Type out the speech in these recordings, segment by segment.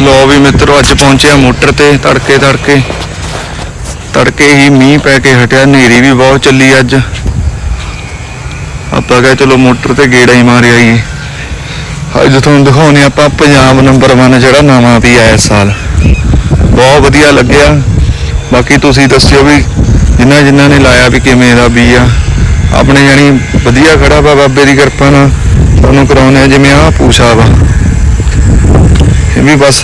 ਲੋ ਵੀ ਮਿੱਤਰੋ, ਅੱਜ ਪਹੁੰਚਿਆ ਮੋਟਰ ਤੇ, ਤੜਕੇ ਤੜਕੇ। ਤੜਕੇ ਹੀ ਮੀਂਹ ਪੈ ਕੇ ਹਟਿਆ, ਹਨੇਰੀ ਵੀ ਬਹੁਤ ਚੱਲੀ ਅੱਜ। ਆਪਾਂ ਕਹੇ ਚਲੋ ਮੋਟਰ ਤੇ ਗੇੜਾ ਹੀ ਮਾਰ ਆਈਏ। ਅੱਜ ਤੁਹਾਨੂੰ ਦਿਖਾਉਣੇ ਆਪਾਂ ਪੰਜਾਬ ਨੰਬਰ 1 ਜਿਹੜਾ ਨਵਾਂ ਵੀ ਆਇਆ ਇਸ ਸਾਲ। ਬਹੁਤ ਵਧੀਆ ਲੱਗਿਆ। ਬਾਕੀ ਤੁਸੀਂ ਦੱਸਿਓ ਵੀ ਜਿਨ੍ਹਾਂ ਜਿਨ੍ਹਾਂ ਨੇ ਲਾਇਆ ਵੀ ਕਿਵੇਂ ਦਾ ਵੀ ਆ। ਆਪਣੇ ਜਾਨੀ ਵਧੀਆ ਖੜਾ ਵਾ ਬਾਬੇ ਦੀ ਕਿਰਪਾ ਨਾਲ। ਤੁਹਾਨੂੰ ਕਰਾਉਣੇ ਆ ਜਿਵੇਂ ਆ ਪੂਛਾ ਵਾ। ਇਹ ਵੀ ਬਸ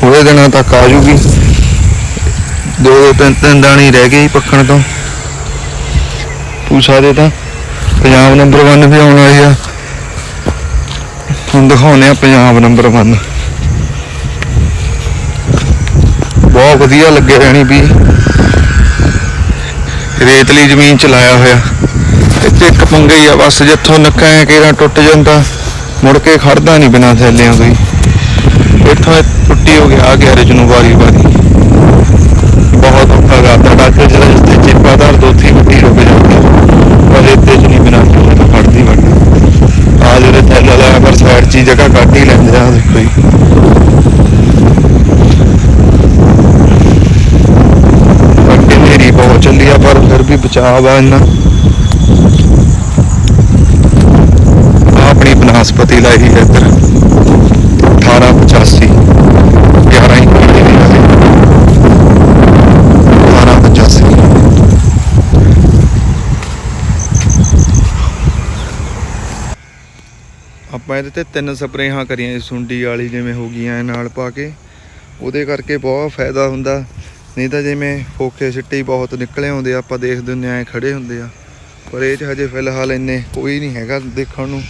ਥੋੜੇ ਦਿਨਾਂ ਤੱਕ ਆ ਜੂਗੀ। ਦੋ ਦੋ ਤਿੰਨ ਤਿੰਨ ਦਾਣੇ ਰਹਿ ਗਏ ਸੀ ਪੱਕਣ ਤੋਂ। ਪੂਛਾ ਦੇ ਤਾਂ ਪੰਜਾਬ ਨੰਬਰ 1 ਵੀ ਆਉਣ ਵਾਲੀ ਆ। ਹੁਣ ਦਿਖਾਉਣੇ ਆ ਪੰਜਾਬ ਨੰਬਰ 1 ਬਹੁਤ ਵਧੀਆ ਲੱਗੇ ਰਹਿਣੀ ਵੀ। ਰੇਤਲੀ ਜ਼ਮੀਨ ਚ ਲਾਇਆ ਹੋਇਆ। ਇੱਥੇ ਇੱਕ ਪੰਗੇ ਹੀ ਆ, ਬਸ ਜਿੱਥੋਂ ਨੱਕਾ ਐ ਕੇਰਾ ਟੁੱਟ ਜਾਂਦਾ, ਮੁੜ ਕੇ ਖੜਦਾ ਨਹੀਂ ਬਿਨਾਂ ਥੈਲਿਆਂ ਕੋਈ ਇੱਥੋਂ ਇਹ ਟੁੱਟੀ ਹੋ ਗਿਆ, ਆ ਨੂੰ ਵਾਰੀ ਵਾਰੀ। ਬਹੁਤ ਔਖਾ ਕਰਦਾ ਡਾਕਟਰ ਜਿਹੜਾ ਜਿਸ ਤੇ ਚਿੱਪਾਦਾਰ ਦੋਥੀ ਮਿੱਟੀ ਰੁਕ ਜਾਂਦੀ। ਪਰ ਇੱਥੇ ਚ ਨਹੀਂ ਬਿਨਾਂ ਥੈਲੇ ਤੋਂ ਖੜਦੀ ਵੱਡੀ ਆ ਜਿਹੜੇ ਥੈਲਾ ਲਾਇਆ ਪਰ ਸਾਈਡ 'ਚ ਜਗ੍ਹਾ ਕੱਢ ਹੀ ਲੈਂਦੇ ਆ, ਦੇਖੋ ਜੀ। ਬਹੁਤ ਚੱਲੀ ਆ, ਪਰ ਫਿਰ ਵੀ ਬਚਾਅ ਆ ਇੰਨਾ। ਆਹ ਆਪਣੀ ਬਨਸਪਤੀ ਲਾਈ ਹੈ ਇੱਧਰ 1885 11 ਹੀ ਕੋਲੇ ਦੀ ਹੈ 1885 ਆਪਾਂ ਇਹਦੇ ਤੇ ਤਿੰਨ ਸਪਰੇਹਾਂ ਕਰੀਆਂ ਸੁੰਡੀ ਵਾਲੀ ਜਿਵੇਂ ਹੋ ਗਈਆਂ ਨਾਲ ਪਾ ਕੇ। ਉਹਦੇ ਕਰਕੇ ਬਹੁਤ ਫਾਇਦਾ ਹੁੰਦਾ। ਨਹੀਂ ਤਾਂ ਜਿਵੇਂ ਫੋਕੇ ਸਿੱਟੇ ਹੀ ਬਹੁਤ ਨਿਕਲੇ ਆਉਂਦੇ ਆ, ਆਪਾਂ ਦੇਖਦੇ ਹੁੰਦੇ ਐ ਖੜੇ ਹੁੰਦੇ ਆ। ਪਰ ਇਹ ਚ ਹਜੇ ਫਿਲਹਾਲ ਇੰਨੇ ਕੋਈ ਨਹੀਂ ਹੈਗਾ ਦੇਖਣ ਨੂੰ।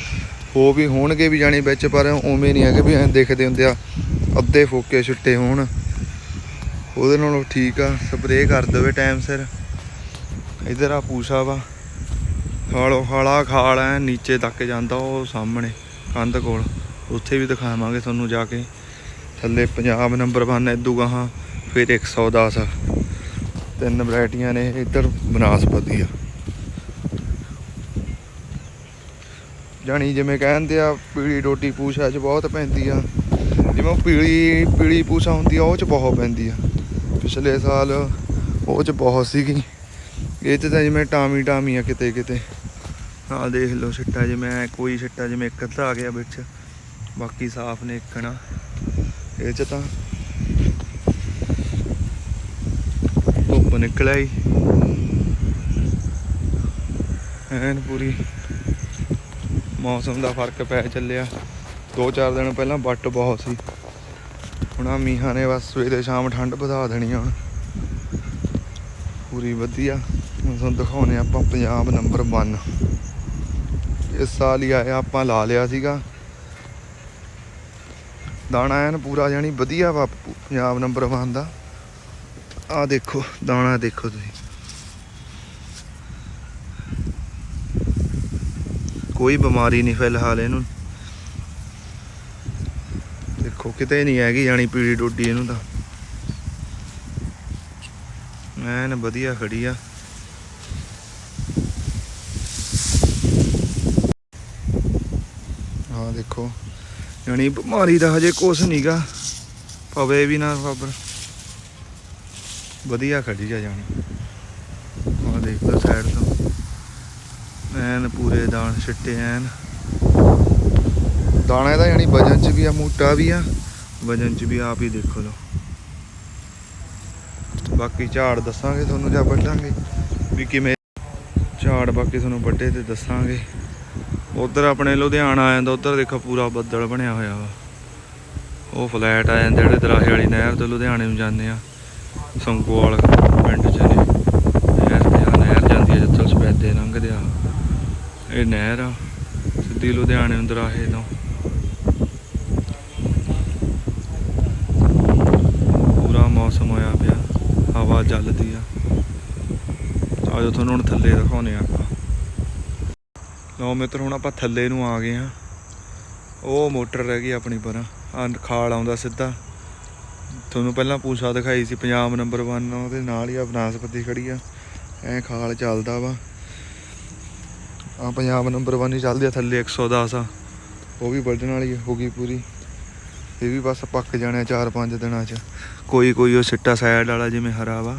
ਹੋ ਵੀ ਹੋਣਗੇ ਵੀ ਜਾਣੀ ਵਿੱਚ, ਪਰ ਉਵੇਂ ਨਹੀਂ ਹੈਗੇ ਵੀ ਐਂ ਦੇਖਦੇ ਹੁੰਦੇ ਆ, ਅੱਧੇ ਫੋਕੇ ਛਿੱਟੇ ਹੋਣ। ਉਹਦੇ ਨਾਲੋਂ ਠੀਕ ਆ, ਸਪਰੇਅ ਕਰ ਦੇਵੇ ਟਾਈਮ ਸਿਰ। ਇਧਰ ਆ ਪੂਸਾ ਵਾ। ਹਾਲੋ, ਹਾਲਾ ਖਾਲ ਐ, ਨੀਚੇ ਤੱਕ ਜਾਂਦਾ ਉਹ ਸਾਹਮਣੇ। ਕੰਧ ਕੋਲ। ਉੱਥੇ ਵੀ ਦਿਖਾਵਾਂਗੇ ਤੁਹਾਨੂੰ ਜਾ ਕੇ। ਥੱਲੇ ਪੰਜਾਬ ਨੰਬਰ 1 ਇਦੂ ਗਾਹਾਂ, ਫਿਰ 110 ਆ ਤਿੰਨ ਵੈਰਾਈਟੀਆਂ ਨੇ, ਇੱਧਰ ਬਨਾਸਪਤੀ ਆ। ਜਾਣੀ ਜਿਵੇਂ ਕਹਿੰਦੇ ਆ, ਪੀਲੀ ਰੋਟੀ ਪੂਛਾ 'ਚ ਬਹੁਤ ਪੈਂਦੀ ਆ। ਜਿਵੇਂ ਪੀਲੀ ਪੀਲੀ ਪੂਛਾ ਹੁੰਦੀ ਆ, ਉਹ 'ਚ ਬਹੁਤ ਪੈਂਦੀ ਆ। ਪਿਛਲੇ ਸਾਲ ਉਹ 'ਚ ਬਹੁਤ ਸੀਗੀ। ਇਹ 'ਚ ਤਾਂ ਜਿਵੇਂ ਟਾਮੀ ਟਾਮੀ ਆ ਕਿਤੇ ਕਿਤੇ ਆ ਦੇਖ ਲਓ ਛਿੱਟਾ ਜਿਵੇਂ ਕੋਈ ਛਿੱਟਾ ਜਿਵੇਂ ਇੱਕ ਅੱਧਾ ਆ ਗਿਆ ਵਿੱਚ। ਬਾਕੀ ਸਾਫ਼ ਨੇ ਇੱਕਣਾ ਇਹ 'ਚ ਤਾਂ ਧੁੱਪ ਨਿਕਲ ਆਈ ਐਨ ਪੂਰੀ ਮੌਸਮ ਦਾ ਫ਼ਰਕ ਪੈ ਚੱਲਿਆ। ਦੋ ਚਾਰ ਦਿਨ ਪਹਿਲਾਂ ਵੱਟ ਬਹੁਤ ਸੀ। ਹੁਣ ਆ ਮੀਂਹਾਂ ਨੇ ਬਸ ਸਵੇਰੇ ਸ਼ਾਮ ਠੰਡ ਵਧਾ ਦੇਣੀ ਹੁਣ। ਪੂਰੀ ਵਧੀਆ। ਹੁਣ ਤੁਹਾਨੂੰ ਦਿਖਾਉਣੇ ਆਪਾਂ ਪੰਜਾਬ ਨੰਬਰ 1 ਇਸ ਸਾਲ ਹੀ ਆਇਆ ਆਪਾਂ ਲਾ ਲਿਆ ਸੀਗਾ। ਦਾਣਾ ਐਨ ਪੂਰਾ ਜਾਨੀ ਵਧੀਆ ਵਾ, ਪੰਜਾਬ ਨੰਬਰ 1 ਦਾ। ਆ ਦੇਖੋ, ਦਾਣਾ ਦੇਖੋ ਤੁਸੀਂ। ਕੋਈ ਬਿਮਾਰੀ ਨਹੀਂ ਫਿਲਹਾਲ ਇਹਨੂੰ। ਦੇਖੋ, ਕਿਤੇ ਨਹੀਂ ਹੈਗੀ ਜਾਣੀ ਪੀੜੀ ਡੋਡੀ ਇਹਨੂੰ ਤਾਂ। ਐਨ ਵਧੀਆ ਖੜੀ ਆ ਆ ਦੇਖੋ। ਜਾਣੀ ਬਿਮਾਰੀ ਦਾ ਹਜੇ ਕੁਛ ਨਹੀਂਗਾ ਪਵੇ ਵੀ ਨਾ ਖਬਰ ਵਧੀਆ ਖੜੀ ਆ ਜਾਣੀ। ਆ ਦੇਖ ਲਓ ਸਾਈਡ ਤੋਂ। ਐਨ ਪੂਰੇ ਦਾਣ ਛਿੱਟੇ ਐਨ। ਦਾਣਾ ਇਹਦਾ ਜਾਨੀ ਵਜਨ ਚ ਵੀ ਆ, ਮੋਟਾ ਵੀ ਆ। ਵਜਨ ਚ ਵੀ ਆਪ ਹੀ ਦੇਖੋ ਲੋ ਬਾਕੀ ਝਾੜ ਦੱਸਾਂਗੇ ਤੁਹਾਨੂੰ ਜਾਂ ਵੱਢਾਂਗੇ। ਵੀ ਕਿਵੇਂ ਝਾੜ ਬਾਕੀ ਤੁਹਾਨੂੰ ਵੱਡੇ ਤੇ ਦੱਸਾਂਗੇ। ਉਧਰ ਆਪਣੇ ਲੁਧਿਆਣਾ ਆ ਜਾਂਦਾ ਉਧਰ ਦੇਖੋ ਪੂਰਾ ਬੱਦਲ ਬਣਿਆ ਹੋਇਆ ਵਾ। ਉਹ ਫਲੈਟ ਆ ਜਾਂਦੇ ਜਿਹੜੇ ਦਰਾਹੇ ਵਾਲੀ ਨਹਿਰ ਤੋਂ ਲੁਧਿਆਣੇ ਨੂੰ ਜਾਂਦੇ ਆ। ਸੰਗੋਵਾਲ ਪਿੰਡ ਚ ਨੇ। ਨਹਿਰ ਤੇ ਆ, ਨਹਿਰ ਜਾਂਦੀ ਆ ਜਿੱਥੋਂ ਸਪੈਦੇ ਲੰਘਦੇ ਆ। ਇਹ ਨਹਿਰ ਆ, ਸਿੱਧੀ ਲੁਧਿਆਣੇ ਨੂੰ ਦਰਾਹੇ ਤੋਂ। ਪੂਰਾ ਮੌਸਮ ਹੋਇਆ ਪਿਆ, ਹਵਾ ਚੱਲਦੀ ਆ। ਆਜੋ ਤੁਹਾਨੂੰ ਹੁਣ ਥੱਲੇ ਦਿਖਾਉਨੇ ਆ ਆਪਾਂ। ਲਓ ਮਿੱਤਰ, ਹੁਣ ਆਪਾਂ ਥੱਲੇ ਨੂੰ ਆ ਗਏ ਆ ਉਹ ਮੋਟਰ ਰਹਿ ਗਈ ਆਪਣੀ ਪਰ। ਆ ਖਾਲ ਆਉਂਦਾ ਸਿੱਧਾ। ਤੁਹਾਨੂੰ ਪਹਿਲਾਂ ਪੂਛਾ ਦਿਖਾਈ ਸੀ, ਪੰਜਾਬ ਨੰਬਰ 1 ਉਹਦੇ ਨਾਲ ਹੀ ਆ ਬਨਾਸਪਤੀ ਖੜੀ ਆ। ਐ ਖਾਲ ਚੱਲਦਾ ਵਾ। ਆ ਪੰਜਾਬ ਨੰਬਰ 1 ਹੀ ਚੱਲਦੀ ਆ, ਥੱਲੇ 110 ਆ। ਉਹ ਵੀ ਵੱਢਣ ਵਾਲੀ ਹੋ ਗਈ ਪੂਰੀ। ਇਹ ਵੀ ਬਸ ਪੱਕ ਜਾਣੇ 4-5 ਦਿਨਾਂ 'ਚ। ਕੋਈ ਕੋਈ ਉਹ ਸਿੱਟਾ ਸਾਈਡ ਵਾਲਾ ਜਿਵੇਂ ਹਰਾ ਵਾ।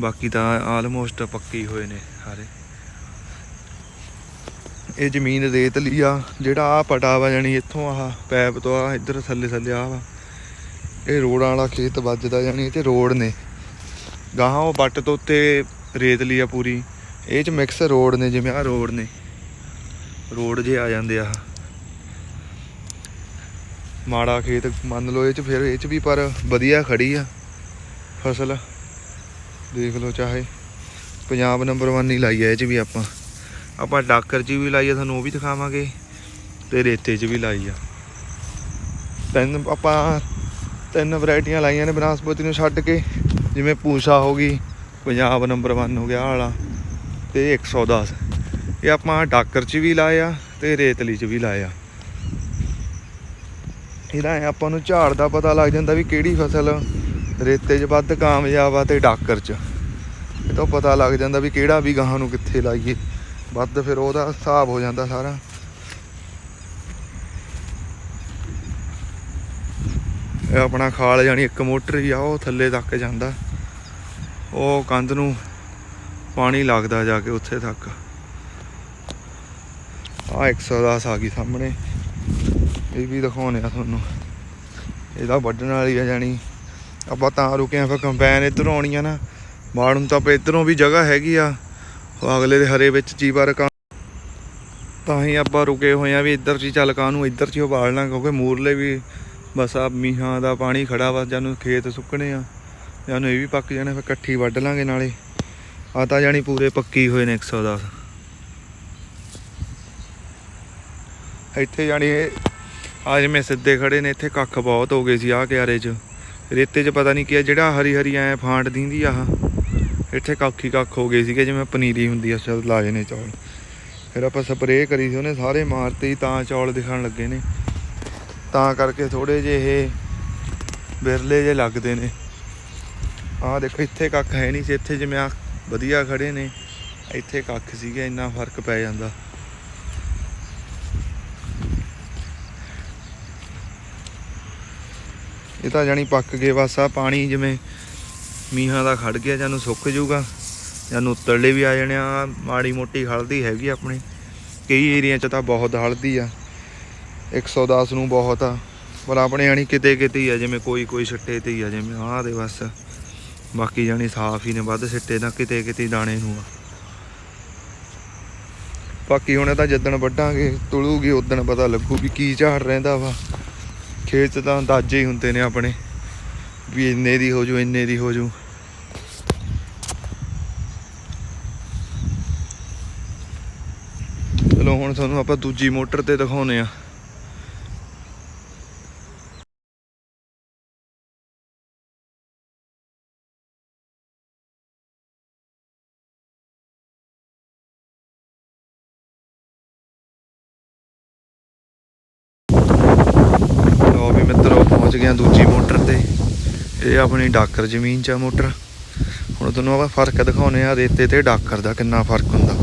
ਬਾਕੀ ਤਾਂ ਆਲਮੋਸਟ ਪੱਕੇ ਹੋਏ ਨੇ ਸਾਰੇ। ਇਹ ਜ਼ਮੀਨ ਰੇਤਲੀ ਆ, ਜਿਹੜਾ ਆ ਪਟਾ ਵਾ ਜਾਨੀ ਇੱਥੋਂ ਆਹ ਪੈਪ ਤੋਂ ਆ ਇੱਧਰ ਥੱਲੇ ਥੱਲੇ ਆ ਵਾ। ਇਹ ਰੋੜਾਂ ਵਾਲਾ ਖੇਤ ਵੱਜਦਾ ਜਾਨੀ ਇਹ ਤੇ ਰੋਡ ਨੇ। ਗਾਹਾਂ ਉਹ ਬੱਟ ਤੋਂ ਉੱਤੇ ਰੇਤਲੀ ਆ ਪੂਰੀ। ਇਹ ਚ ਮਿਕਸ ਰੋਡ ਨੇ, ਜਿਵੇਂ ਆ ਰੋਡ ਨੇ। ਰੋਡ ਜੇ ਆ ਜਾਂਦੇ ਆ। ਮਾੜਾ ਖੇਤ ਮੰਨ ਲਓ ਇਹ ਚ ਫਿਰ ਇਹ ਚ ਵੀ ਪਰ ਵਧੀਆ ਖੜੀ ਆ ਫਸਲ। ਦੇਖ ਲਓ ਚਾਹੇ। ਪੰਜਾਬ ਨੰਬਰ 1 ਹੀ ਲਾਈ ਆ ਇਹ ਚ ਵੀ ਆਪਾਂ। ਆਪਾਂ ਡਾਕਰ 'ਚ ਵੀ ਲਾਈ ਆ, ਤੁਹਾਨੂੰ ਉਹ ਵੀ ਦਿਖਾਵਾਂਗੇ ਤੇ ਰੇਤੇ 'ਚ ਵੀ ਲਾਈ ਆ। ਤਿੰਨ ਆਪਾਂ ਤਿੰਨ ਵੈਰਾਈਟੀਆਂ ਲਾਈਆਂ ਨੇ ਬਨਾਸਪਤੀ ਨੂੰ ਛੱਡ ਕੇ, ਜਿਵੇਂ ਪੂਸਾ ਹੋ ਗਈ, ਪੰਜਾਬ ਨੰਬਰ 1 ਹੋ ਗਿਆ ਆਹ ਵਾਲਾ ਤੇ 110 ਇਹ ਆਪਾਂ ਡਾਕਰ 'ਚ ਵੀ ਲਾਇਆ ਤੇ ਰੇਤਲੀ 'ਚ ਵੀ ਲਾਇਆ ਇਹਦਾ ਆਪਾਂ ਨੂੰ ਝਾੜ ਦਾ ਪਤਾ ਲੱਗ ਜਾਂਦਾ ਵੀ ਕਿਹੜੀ ਫਸਲ ਰੇਤੇ 'ਚ ਵੱਧ ਕਾਮਯਾਬ ਆ ਤੇ ਡਾਕਰ 'ਚ। ਇਹ ਤੋਂ ਪਤਾ ਲੱਗ ਜਾਂਦਾ ਵੀ ਕਿਹੜਾ ਵੀ ਗਾਹਾਂ ਨੂੰ ਕਿੱਥੇ ਲਾਈਏ। ਵੱਧ ਫਿਰ ਉਹਦਾ ਹਿਸਾਬ ਹੋ ਜਾਂਦਾ ਸਾਰਾ। ਇਹ ਆਪਣਾ ਖਾਲ ਜਾਣੀ ਇੱਕ ਮੋਟਰ ਹੀ ਆ, ਉਹ ਥੱਲੇ ਤੱਕ ਜਾਂਦਾ। ਉਹ ਕੰਧ ਨੂੰ ਪਾਣੀ ਲੱਗਦਾ ਜਾ ਕੇ ਉੱਥੇ ਤੱਕ। ਆ 110 ਆ ਗਈ ਸਾਹਮਣੇ। ਇਹ ਵੀ ਦਿਖਾਉਣੇ ਆ ਤੁਹਾਨੂੰ। ਇਹਦਾ ਵੱਢਣ ਵਾਲੀ ਆ ਜਾਣੀ। ਆਪਾਂ ਤਾਂ ਰੁਕੇ ਆ ਫਿਰ ਕੰਪੈਨ ਇੱਧਰ ਆਉਣੀ ਆ ਨਾ। ਬਾੜ ਨੂੰ ਤਾਂ ਆਪਾਂ ਇੱਧਰੋਂ ਵੀ ਜਗ੍ਹਾ ਹੈਗੀ ਆ। ਉਹ ਅਗਲੇ ਦੇ ਹਰੇ ਵਿੱਚ ਚੀਵਾ ਰਕਾ ਤਾਂ ਹੀ ਆਪਾਂ ਰੁਕੇ ਹੋਏ ਆ ਵੀ ਇੱਧਰ ਚ ਹੀ ਚੱਲ ਕਾਹਨੂੰ ਇੱਧਰ ਚ ਹੀ ਉਬਾਲਣਾ, ਕਿਉਂਕਿ ਮੂਰਲੇ ਵੀ ਬਸ ਆ ਮੀਹਾਂ ਦਾ ਪਾਣੀ ਖੜਾ ਵਾ ਜਾਨੂੰ ਖੇਤ ਸੁੱਕਣੇ ਆ ਜਾਨੂੰ ਇਹ ਵੀ ਪੱਕ ਜਾਣੇ, ਫਿਰ ਇਕੱਠੀ ਵੱਢ ਲਾਂਗੇ ਨਾਲੇ। ਆ ਤਾਂ ਜਾਣੀ ਪੂਰੇ ਪੱਕੀ ਹੋਏ ਨੇ 110 ਇੱਥੇ ਜਾਣੀ ਆ ਜਿਵੇਂ ਸਿੱਧੇ ਖੜੇ ਨੇ, ਇੱਥੇ ਕੱਖ ਬਹੁਤ ਹੋ ਗਏ ਸੀ ਆ ਕਿਆਰੇ 'ਚ। ਰੇਤੇ 'ਚ ਪਤਾ ਨਹੀਂ ਕੀ ਆ, ਜਿਹੜਾ ਹਰੀ ਹਰੀ ਐ ਫਾਂਟ ਦਿੰਦੀ ਆ ਇੱਥੇ ਕੱਖ ਹੀ ਕੱਖ ਹੋ ਗਏ ਸੀਗੇ, ਜਿਵੇਂ ਪਨੀਰੀ ਹੁੰਦੀ ਆ, ਚਲ ਲਾਏ ਨੇ ਚੌਲ। ਫਿਰ ਆਪਾਂ ਸਪਰੇਅ ਕਰੀ ਸੀ ਉਹਨੇ, ਸਾਰੇ ਮਾਰਤੇ ਹੀ ਤਾਂ ਚੌਲ ਦਿਖਣ ਲੱਗੇ ਨੇ। ਤਾਂ ਕਰਕੇ ਥੋੜੇ ਜਿਹੇ ਇਹ ਬਿਰਲੇ ਜੇ ਲੱਗਦੇ ਨੇ। ਆਹ ਦੇਖੋ, ਇੱਥੇ ਕੱਖ ਹੈ ਨਹੀਂ ਸੀ, ਇੱਥੇ ਜਿਵੇਂ ਆ ਵਧੀਆ ਖੜੇ ਨੇ, ਇੱਥੇ ਕੱਖ ਸੀਗੇ, ਇੰਨਾ ਫ਼ਰਕ ਪੈ ਜਾਂਦਾ। ਇਹ ਤਾਂ ਜਾਣੀ ਪੱਕ ਗਏ, ਬਸ ਆ ਪਾਣੀ ਜਿਵੇਂ ਮੀਂਹਾਂ ਦਾ ਖੜ ਗਿਆ, ਜਾਨੂੰ ਸੁੱਕ ਜਾਊਗਾ। ਜਾਨੂੰ ਉੱਤਰਲੇ ਵੀ ਆ ਜਾਣੇ ਆ, ਮਾੜੀ ਮੋਟੀ ਹਲਦੀ ਹੈਗੀ ਆ ਆਪਣੇ। ਕਈ ਏਰੀਆ 'ਚ ਤਾਂ ਬਹੁਤ ਹਲਦੀ ਆ। 110 ਨੂੰ ਬਹੁਤ ਆ। ਪਰ ਆਪਣੇ ਯਾਨੀ ਕਿਤੇ ਕਿਤੇ ਹੀ ਆ, ਜਿਵੇਂ ਕੋਈ ਕੋਈ ਛੱਟੇ ਤੇ ਹੀ ਆ, ਜਿਵੇਂ ਆਹ ਦੇ ਬਸ। ਬਾਕੀ ਜਾਣੀ ਸਾਫ਼ ਹੀ ਨੇ, ਵੱਧ ਛੱਟੇ ਤਾਂ ਕਿਤੇ ਕਿਤੇ ਦਾਣੇ ਨੂੰ ਆ। ਬਾਕੀ ਹੁਣ ਤਾਂ ਜਿੱਦਣ ਵੱਢਾਂਗੇ, ਤੁਲੂਗੀ ਉਦੋਂ ਪਤਾ ਲੱਗੂ ਵੀ ਕੀ ਝਾੜ ਰਹਿੰਦਾ ਵਾ। ਖੇਤ ਤਾਂ ਅੰਦਾਜ਼ੇ ਹੀ ਹੁੰਦੇ ਨੇ ਆਪਣੇ, ਵੀ ਇੰਨੇ ਦੀ ਹੋ ਜੂ, ਇੰਨੇ ਦੀ ਹੋ ਜੂ ਚਲੋ ਹੁਣ ਤੁਹਾਨੂੰ ਆਪਾਂ ਦੂਜੀ ਮੋਟਰ ਤੇ ਦਿਖਾਉਨੇ ਆ ਲੋ ਵੀ ਮਿੱਤਰੋ, ਪਹੁੰਚ ਗਏ ਆ ਦੂਜੀ ਮੋਟਰ ਤੇ। ਇਹ ਆਪਣੀ ਡਾਕਰ ਜ਼ਮੀਨ 'ਚ ਆ ਮੋਟਰ। ਹੁਣ ਤੁਹਾਨੂੰ ਆਪਾਂ ਫ਼ਰਕ ਦਿਖਾਉਨੇ ਆ ਰੇਤੇ ਤੇ ਡਾਕਰ ਦਾ ਕਿੰਨਾ ਫ਼ਰਕ ਹੁੰਦਾ।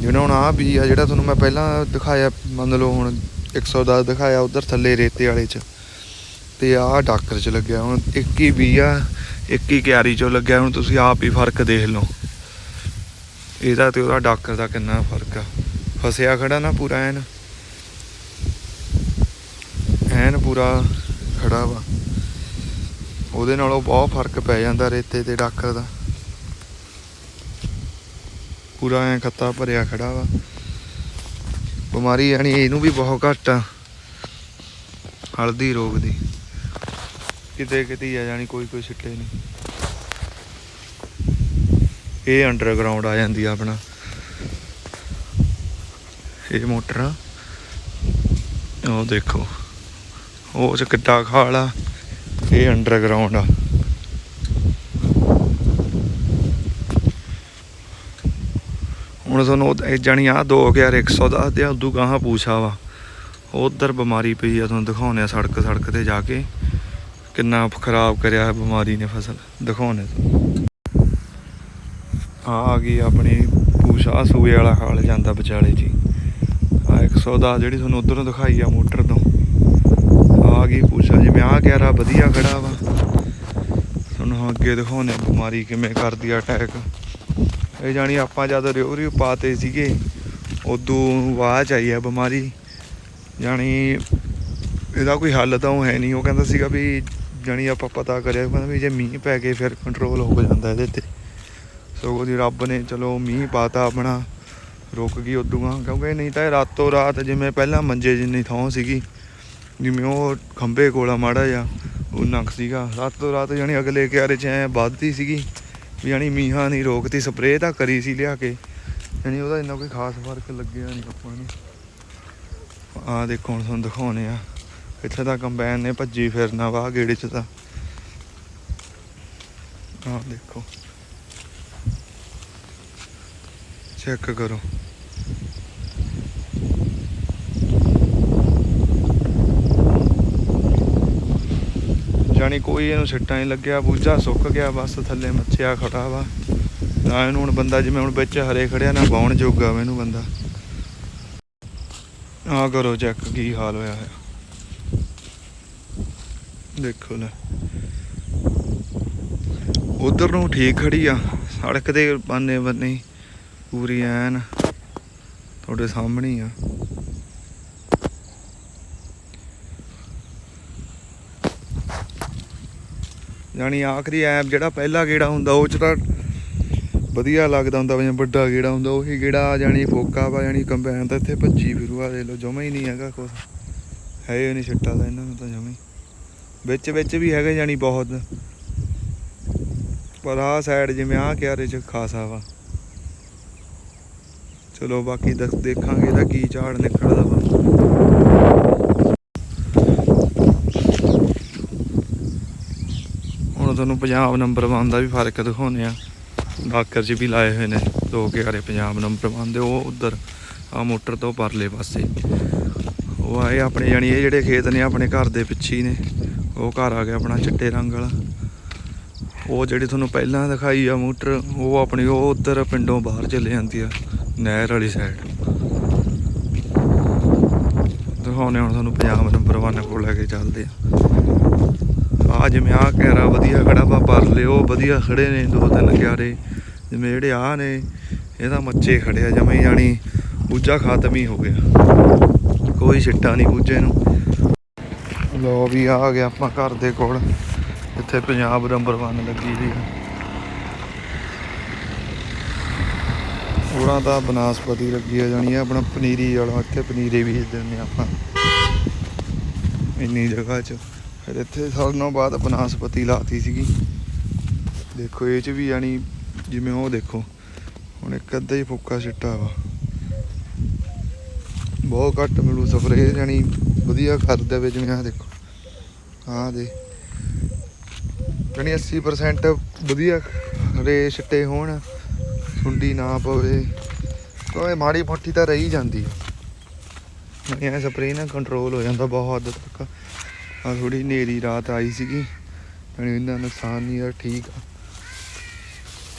ਜਿਵੇਂ ਹੁਣ ਆ ਵੀ ਆ ਜਿਹੜਾ ਤੁਹਾਨੂੰ ਮੈਂ ਪਹਿਲਾਂ ਦਿਖਾਇਆ, ਮੰਨ ਲਓ ਹੁਣ 110 ਦਿਖਾਇਆ ਉਧਰ ਥੱਲੇ ਰੇਤੇ ਵਾਲੇ 'ਚ। ਤੇ ਆਹ ਡਾਕਰ 'ਚ ਲੱਗਿਆ, ਹੁਣ ਇੱਕ ਹੀ ਵੀ ਆ, ਇੱਕ ਹੀ ਕਿਆਰੀ 'ਚੋਂ ਲੱਗਿਆ, ਹੁਣ ਤੁਸੀਂ ਆਪ ਹੀ ਫ਼ਰਕ ਦੇਖ ਲਓ। ਇਹਦਾ ਤੇ ਉਹਦਾ ਡਾਕਰ ਦਾ ਕਿੰਨਾ ਫ਼ਰਕ ਆ। ਫਸਿਆ ਖੜਾ ਨਾ ਪੂਰਾ, ਐਨ। ਐਨ ਪੂਰਾ ਖੜਾ ਵਾ। ਉਹਦੇ ਨਾਲੋਂ ਬਹੁਤ ਫ਼ਰਕ ਪੈ ਜਾਂਦਾ ਰੇਤੇ ਤੇ ਡਾਕਰ ਦਾ। ਪੂਰਾ ਐ ਖੱਤਾ ਭਰਿਆ ਖੜਾ ਵਾ। ਬਿਮਾਰੀ ਯਾਨੀ ਇਹਨੂੰ ਵੀ ਬਹੁਤ ਘੱਟ ਆ, ਹਲਦੀ ਰੋਗ ਦੀ। ਕਿਤੇ ਕਿਤੇ ਆ ਜਾਣੀ ਕੋਈ ਕੋਈ ਛਿੱਟੇ ਨਹੀਂ ਇਹ ਅੰਡਰਗਰਾਉਂਡ ਆ ਜਾਂਦੀ ਆ ਆਪਣਾ। ਇਹ ਮੋਟਰ ਆ। ਉਹ ਦੇਖੋ, ਉਹ ਚ ਕਿੱਡਾ ਖਾਲ ਆ। ਇਹ ਅੰਡਰਗਰਾਉਂਡ ਆ। ਹੁਣ ਤੁਹਾਨੂੰ ਉਹ- ਇਹ ਜਾਣੀ ਆ 2110 ਤੇ ਉਦੋਂ ਗਾਹਾਂ ਪੂਛਾ ਵਾ। ਉਧਰ ਬਿਮਾਰੀ ਪਈ ਆ, ਤੁਹਾਨੂੰ ਦਿਖਾਉਣੇ ਆ ਸੜਕ ਸੜਕ ਤੇ ਜਾ ਕੇ ਕਿੰਨਾ ਖਰਾਬ ਕਰਿਆ ਹੈ ਬਿਮਾਰੀ ਨੇ ਫਸਲ। ਦਿਖਾਉਣੇ ਤੁਹਾਨੂੰ। ਆ ਆ ਗਈ ਆਪਣੀ ਪੂਛਾ ਸੂਏ ਵਾਲਾ ਖਾਲ ਜਾਂਦਾ ਵਿਚਾਲੇ ਜੀ। ਆ 110 ਜਿਹੜੀ ਤੁਹਾਨੂੰ ਉਧਰੋਂ ਦਿਖਾਈ ਆ ਮੋਟਰ ਤੋਂ। ਆ ਗਈ ਪੂਛਾ, ਜਿਵੇਂ ਆ ਗਿਆਰਾ ਵਧੀਆ ਖੜਾ ਵਾ। ਤੁਹਾਨੂੰ ਅੱਗੇ ਦਿਖਾਉਣੇ ਬਿਮਾਰੀ ਕਿਵੇਂ ਕਰਦੀ ਆ ਅਟੈਕ ਇਹ ਜਾਣੀ ਆਪਾਂ ਜਦ ਰਿਓ ਰਿਓ ਪਾਤੇ ਸੀਗੇ, ਉਦੋਂ ਬਾਅਦ ਆਈ ਹੈ ਬਿਮਾਰੀ। ਜਾਣੀ ਇਹਦਾ ਕੋਈ ਹੱਲ ਤਾਂ ਉਹ ਹੈ ਨਹੀਂ। ਉਹ ਕਹਿੰਦਾ ਸੀਗਾ ਵੀ ਜਾਣੀ ਆਪਾਂ ਪਤਾ ਕਰਿਆ ਕਹਿੰਦਾ ਵੀ ਜੇ ਮੀਂਹ ਪੈ ਕੇ ਫਿਰ ਕੰਟਰੋਲ ਹੋ ਜਾਂਦਾ ਇਹਦੇ ਤੇ। ਸੋ ਉਹਦੀ ਰੱਬ ਨੇ ਚਲੋ ਮੀਂਹ ਪਾਤਾ ਆਪਣਾ, ਰੁਕ ਗਈ ਉਦੋਂ। ਆ ਕਿਉਂਕਿ ਨਹੀਂ ਤਾਂ ਇਹ ਰਾਤੋਂ ਰਾਤ ਜਿਵੇਂ ਪਹਿਲਾਂ ਮੰਜੇ ਜਿੰਨੀ ਥਾਂ ਸੀਗੀ, ਜਿਵੇਂ ਉਹ ਖੰਬੇ ਕੋਲਾ ਮਾੜਾ ਜਿਹਾ, ਉਹ ਨੰਕ ਸੀਗਾ। ਰਾਤੋਂ ਰਾਤ ਜਾਣੀ ਅਗਲੇ ਕਿਆਰੇ ਚ ਐ ਵੱਧਦੀ ਸੀਗੀ। ਵੀ ਜਾਣੀ ਮੀਂਹਾਂ ਨਹੀਂ ਰੋਕਤੀ ਸਪਰੇਅ ਤਾਂ ਕਰੀ ਸੀ ਲਿਆ ਕੇ। ਜਾਣੀ ਉਹਦਾ ਇੰਨਾ ਕੋਈ ਖਾਸ ਫ਼ਰਕ ਲੱਗਿਆ ਨਹੀਂ ਆਪਾਂ ਨੂੰ। ਆ ਦੇਖੋ ਹੁਣ ਤੁਹਾਨੂੰ ਦਿਖਾਉਣੇ ਆ। ਇੱਥੇ ਤਾਂ ਕੰਬਾਈਨ ਨੇ ਭੱਜੀ ਫਿਰਨਾ ਵਾ ਗੇੜੇ ਚ ਤਾਂ। ਆ ਦੇਖੋ। ਚੈੱਕ ਕਰੋ। ਜਾਣੀ ਕੋਈ ਇਹਨੂੰ ਸਿੱਟਾ ਨਹੀਂ ਲੱਗਿਆ, ਬੂਝਾ ਸੁੱਕ ਗਿਆ, ਬਸ ਥੱਲੇ ਮੱਛਿਆ ਖੜਾ ਵਾ। ਨਾ ਇਹਨੂੰ ਹੁਣ ਬੰਦਾ ਜਿਵੇਂ ਹੁਣ ਵਿੱਚ ਹਰੇ ਖੜਿਆ, ਨਾ ਬਾਉਣ ਜੋਗਾ ਵਾ ਇਹਨੂੰ ਬੰਦਾ। ਆ ਕਰੋ ਚੈੱਕ ਕੀ ਹਾਲ ਹੋਇਆ ਹੈ ਦੇਖੋ ਲੈ। ਉਧਰ ਨੂੰ ਠੀਕ ਖੜੀ ਆ, ਸੜਕ ਦੇ ਬੰਨੇ ਬੰਨੇ ਪੂਰੀ ਐਨ ਤੁਹਾਡੇ ਸਾਹਮਣੇ ਆ। ਜਾਣੀ ਆਖਰੀ ਐਪ ਜਿਹੜਾ ਪਹਿਲਾ ਗੇੜਾ ਹੁੰਦਾ ਉਹ ਚ ਤਾਂ ਵਧੀਆ ਲੱਗਦਾ ਹੁੰਦਾ ਜਿਵੇਂ ਵੱਡਾ ਗੇੜਾ ਹੁੰਦਾ, ਉਹੀ ਗੇੜਾ ਜਾਣੀ ਫੋਕਾ ਵਾ, ਜਾਣੀ ਕੰਬਾਈਨ ਤਾਂ ਇੱਥੇ ਭੱਜੀ ਫਿਰੂ ਦੇ ਲੋ ਜਮਾ ਹੀ ਨਹੀਂ ਹੈਗਾ ਕੁਛ। ਹੈ ਹੀ ਨਹੀਂ ਛੱਟਾ ਦਾ ਇਹਨਾਂ ਨੂੰ ਤਾਂ ਜਮਾ ਹੀ। ਵਿੱਚ ਵਿੱਚ ਵੀ ਹੈਗਾ ਜਾਣੀ ਬਹੁਤ। ਪਰ ਆਹ ਸਾਈਡ ਜਿਵੇਂ ਆਹ ਕਿਆਰੇ ਚ ਖਾਸਾ ਵਾ। ਚਲੋ ਬਾਕੀ ਦੇਖ ਦੇਖਾਂਗੇ ਇਹਦਾ ਕੀ ਝਾੜ ਨਿਕਲਦਾ ਵਾ ਹੁਣ ਤੁਹਾਨੂੰ ਪੰਜਾਬ ਨੰਬਰ 1 ਦਾ ਵੀ ਫ਼ਰਕ ਦਿਖਾਉਂਦੇ ਆ ਡਾਕਰ ਜੀ ਵੀ ਲਾਏ ਹੋਏ ਨੇ, ਦੋ ਕਿਆਰੇ ਪੰਜਾਬ ਨੰਬਰ 1 ਦੇ, ਉਹ ਉਧਰ ਆ ਮੋਟਰ ਤੋਂ ਪਰਲੇ ਪਾਸੇ। ਉਹ ਆਏ ਆਪਣੇ ਜਾਣੀ ਇਹ ਜਿਹੜੇ ਖੇਤ ਨੇ ਆਪਣੇ ਘਰ ਦੇ ਪਿੱਛੇ ਹੀ ਨੇ। ਉਹ ਘਰ ਆ ਗਿਆ ਆਪਣਾ ਚਿੱਟੇ ਰੰਗ ਵਾਲਾ। ਉਹ ਜਿਹੜੀ ਤੁਹਾਨੂੰ ਪਹਿਲਾਂ ਦਿਖਾਈ ਆ ਮੋਟਰ, ਉਹ ਆਪਣੀ, ਉਹ ਉਧਰ ਪਿੰਡੋਂ ਬਾਹਰ ਚਲੇ ਜਾਂਦੀ ਆ, ਨਹਿਰ ਵਾਲੀ ਸਾਈਡ ਦਿਖਾਉਣੇ ਹੁਣ ਤੁਹਾਨੂੰ ਪੰਜਾਬ ਨੰਬਰ 1 ਕੋਲ ਲੈ ਕੇ ਚੱਲਦੇ ਆ ਆ ਜਿਵੇਂ ਆ ਕੈਰਾ ਵਧੀਆ ਖੜਾ ਵਾ ਪਰ ਲਿਓ ਵਧੀਆ ਖੜੇ ਨੇ ਦੋ ਤਿੰਨ ਕਿਆਰੇ। ਜਿਵੇਂ ਜਿਹੜੇ ਆ ਨੇ ਇਹਦਾ ਮੱਚੇ ਖੜਿਆ ਜਮੇ ਜਾਣੀ ਬੂਝਾ ਖਤਮ ਹੀ ਹੋ ਗਿਆ। ਕੋਈ ਛਿੱਟਾ ਨਹੀਂ ਬੂਝੇ ਨੂੰ। ਲੋ ਵੀ ਆ ਗਿਆ ਆਪਾਂ ਘਰ ਦੇ ਕੋਲ। ਇੱਥੇ ਪੰਜਾਬ ਨੰਬਰ 1 ਲੱਗੀ ਸੀ ਉਹਨਾਂ ਦਾ ਬਨਾਸਪਤੀ ਲੱਗੀ ਆ ਜਾਣੀ ਆ, ਆਪਣਾ ਪਨੀਰੀ ਵਾਲਾ, ਇੱਥੇ ਪਨੀਰੇ ਵੀ ਦਿੰਦੇ ਆਪਾਂ। ਇੰਨੀ ਜਗ੍ਹਾ 'ਚ। ਫਿਰ ਇੱਥੇ ਸਾਲਾਂ ਬਾਅਦ ਬਨਾਸਪਤੀ ਲਾਤੀ ਸੀਗੀ। ਦੇਖੋ, ਇਹ 'ਚ ਵੀ ਯਾਨੀ ਜਿਵੇਂ ਉਹ ਦੇਖੋ, ਹੁਣ ਇੱਕ ਅੱਧਾ ਹੀ ਫੁੱਕਾ ਛਿੱਟਾ ਵਾ। ਬਹੁਤ ਘੱਟ ਮਿਲੂ ਸਪਰੇਅ ਜਾਣੀ ਵਧੀਆ ਕਰ ਦੇਵੇ ਜਿਵੇਂ ਆਹ ਦੇਖੋ। ਆਹ ਦੇ। ਜਾਣੀ 80% ਵਧੀਆ ਰੇ ਛਿੱਟੇ ਹੋਣ, ਸੁੰਡੀ ਨਾ ਪਵੇ। ਕੋਈ ਮਾੜੀ ਮੋਟੀ ਤਾਂ ਰਹੀ ਜਾਂਦੀ ਹੈ ਇਹ ਸਪਰੇਅ ਨਾਲ ਕੰਟਰੋਲ ਹੋ ਜਾਂਦਾ ਬਹੁਤ ਹੱਦ ਤੱਕ। ਆ ਥੋੜੀ ਹਨੇਰੀ ਰਾਤ ਆਈ ਸੀਗੀ ਜਾਣੀ ਇਹਨਾਂ ਨੁਕਸਾਨ ਨਹੀਂ ਆ ਠੀਕ ਆ।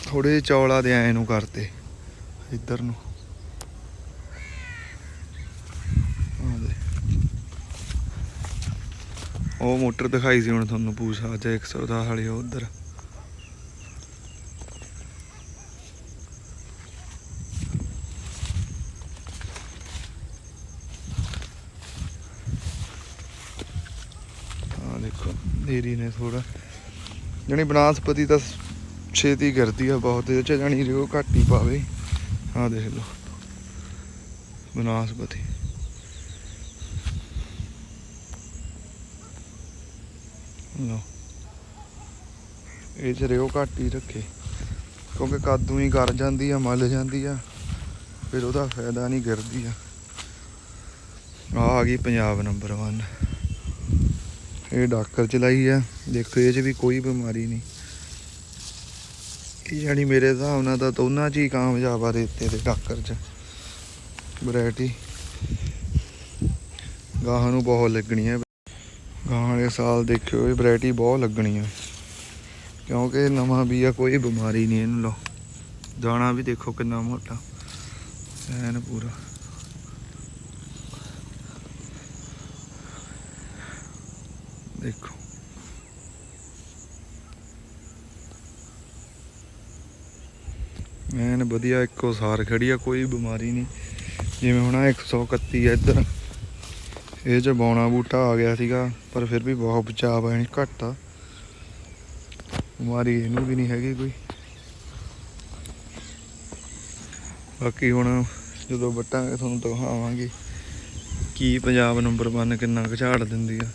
ਥੋੜੇ ਜਿਹੇ ਚੌਲਾ ਦੇ ਐ ਨੂੰ ਕਰਤੇ, ਇੱਧਰ ਨੂੰ। ਉਹ ਮੋਟਰ ਦਿਖਾਈ ਸੀ ਹੁਣ ਤੁਹਾਨੂੰ ਪੂਛਾ ਅੱਜ 110 ਵਾਲੀ ਉਹ ਉਧਰ ਆ ਦੇਖੋ ਦੇਰੀ ਨੇ ਥੋੜਾ ਜਣੀ ਬਨਾਸਪਤੀ ਤਾਂ ਛੇਤੀ ਕਰਦੀ ਆ ਬਹੁਤ ਇਹ ਚ ਜਾਣੀ ਰਿਓ ਘੱਟ ਹੀ ਪਾਵੇ। ਆ ਦੇਖ ਲਓ, ਬਨਾਸਪਤੀ। ਲਓ। ਇਹ ਚ ਰਿਓ ਘੱਟ ਹੀ ਰੱਖੇ, ਕਿਉਂਕਿ ਕਾਦੂ ਹੀ ਕਰ ਜਾਂਦੀ ਆ, ਮਲ ਜਾਂਦੀ ਆ, ਫਿਰ ਉਹਦਾ ਫਾਇਦਾ ਨਹੀਂ ਗਿਰਦੀ ਆ। ਆ ਆ ਗਈ ਪੰਜਾਬ ਨੰਬਰ 1 ਇਹ ਡਾਕਰ ਚਲਾਈ ਆ। ਦੇਖੋ, ਇਹ 'ਚ ਵੀ ਕੋਈ ਬਿਮਾਰੀ ਨਹੀਂ। ਇਹ ਜਾਨੀ ਮੇਰੇ ਹਿਸਾਬ ਨਾਲ ਤਾਂ ਦੋਨਾਂ 'ਚ ਹੀ ਕਾਮਯਾਬ ਆ ਰੇਤੇ ਦੇ ਡਾਕਰ 'ਚ। ਵੈਰਾਈਟੀ। ਗਾਹਾਂ ਨੂੰ ਬਹੁਤ ਲੱਗਣੀ ਹੈ ਗਾਹਾਂ ਵਾਲੇ ਸਾਲ ਦੇਖਿਓ, ਇਹ ਵੈਰਾਈਟੀ ਬਹੁਤ ਲੱਗਣੀ ਹੈ ਕਿਉਂਕਿ ਨਵਾਂ ਵੀ ਆ ਕੋਈ ਬਿਮਾਰੀ ਨਹੀਂ ਇਹਨੂੰ ਲੋ ਦਾਣਾ ਵੀ ਦੇਖੋ ਕਿੰਨਾ ਮੋਟਾ। ਐਨ ਪੂਰਾ। ਦੇਖੋ। ਐਨ ਵਧੀਆ ਇੱਕੋ ਸਾਰ ਖੜੀ ਆ, ਕੋਈ ਬਿਮਾਰੀ ਨਹੀਂ। ਜਿਵੇਂ ਹੁਣ ਆਹ 131 ਆ ਇੱਧਰ। ਇਹ ਚ ਬੌਣਾ ਬੂਟਾ ਆ ਗਿਆ ਸੀਗਾ, ਪਰ ਫਿਰ ਵੀ ਬਹੁਤ ਬਚਾਅ ਆ ਨਹੀਂ ਘੱਟ ਆ। ਬਿਮਾਰੀ ਇਹਨੂੰ ਵੀ ਨਹੀਂ ਹੈਗੀ ਕੋਈ। ਬਾਕੀ ਹੁਣ ਜਦੋਂ ਵੱਟਾਂਗੇ, ਤੁਹਾਨੂੰ ਦਿਖਾਵਾਂਗੇ ਕੀ ਪੰਜਾਬ ਨੰਬਰ 1 ਕਿੰਨਾ ਕੁ ਝਾੜ ਦਿੰਦੀ ਆ।